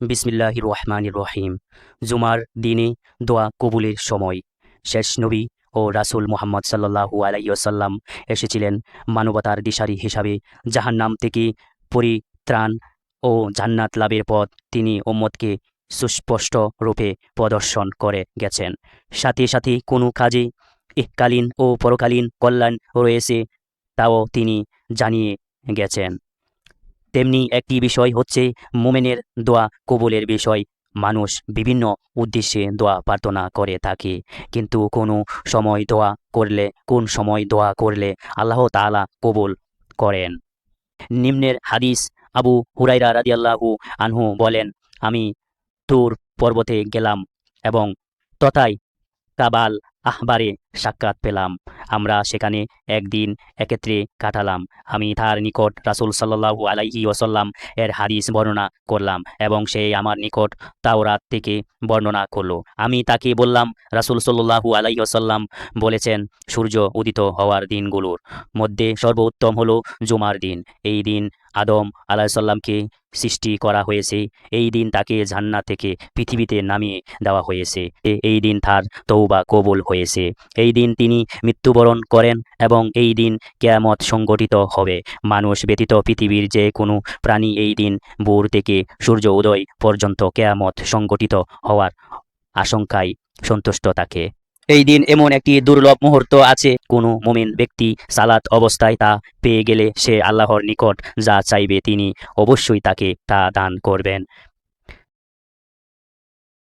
বিসমিল্লাহ রহমান রহিম। জুমার দিনে দোয়া কবুলের সময়। শেষ নবী ও রাসূল মোহাম্মদ সাল্লাহু আলাইসাল্লাম এসেছিলেন মানবতার দিশারি হিসাবে জাহান্নাম থেকে পরিত্রাণ ও জান্নাত লাভের পথ তিনি ওম্মদকে সুস্পষ্ট রূপে প্রদর্শন করে গেছেন। সাথে সাথে কোনো কাজে এককালীন ও পরকালীন কল্যাণ রয়েছে, তাও তিনি জানিয়ে গেছেন। তেমনি একটি বিষয় হচ্ছে মোমেনের দোয়া কবুলের বিষয়। মানুষ বিভিন্ন উদ্দেশ্যে দোয়া প্রার্থনা করে থাকে। কিন্তু কোনো সময় দোয়া করলে, কোন সময় দোয়া করলে আল্লাহ তাআলা কবুল করেন? নিম্নের হাদিস, আবু হুরাইরা রাদিয়াল্লাহু আনহু বলেন, আমি তুর পর্বতে গেলাম এবং তথায় কাবাল আহবারে সাক্ষাৎ পেলাম। আমরা সেখানে একদিন একত্রে কাটালাম। আমি তার নিকট রাসূল সাল্লাল্লাহু আলাইহি ওয়াসাল্লাম এর হাদিস বর্ণনা করলাম এবং সে আমার নিকট তাওরাত থেকে বর্ণনা করল। আমি তাকে বললাম, রাসূল সাল্লাল্লাহু আলাইহি ওসাল্লাম বলেছেন, সূর্য উদিত হওয়ার দিনগুলোর মধ্যে সর্বোত্তম হলো জুমার দিন। এই দিন আদম আলাইসাল্লামকে সৃষ্টি করা হয়েছে। এই দিন তাকে জান্নাত থেকে পৃথিবীতে নামিয়ে দেওয়া হয়েছে। এই দিন তার তৌবা কবুল হয়েছে। এই দিন তিনি মৃত্যুবরণ করেন এবং এই দিন কেয়ামত সংগঠিত হবে। মানুষ ব্যতীত পৃথিবীর যে কোনো প্রাণী এই দিন ভোর থেকে সূর্য উদয় পর্যন্ত কেয়ামত সংগঠিত হওয়ার আশঙ্কায় সন্তুষ্ট থাকে। এই দিন এমন একটি দুর্লভ মুহূর্ত আছে। কোনো মুমিন ব্যক্তি সালাত অবস্থায় তা পেয়ে গেলে সে আল্লাহর নিকট যা চাইবে তিনি অবশ্যই তাকে তা দান করবেন।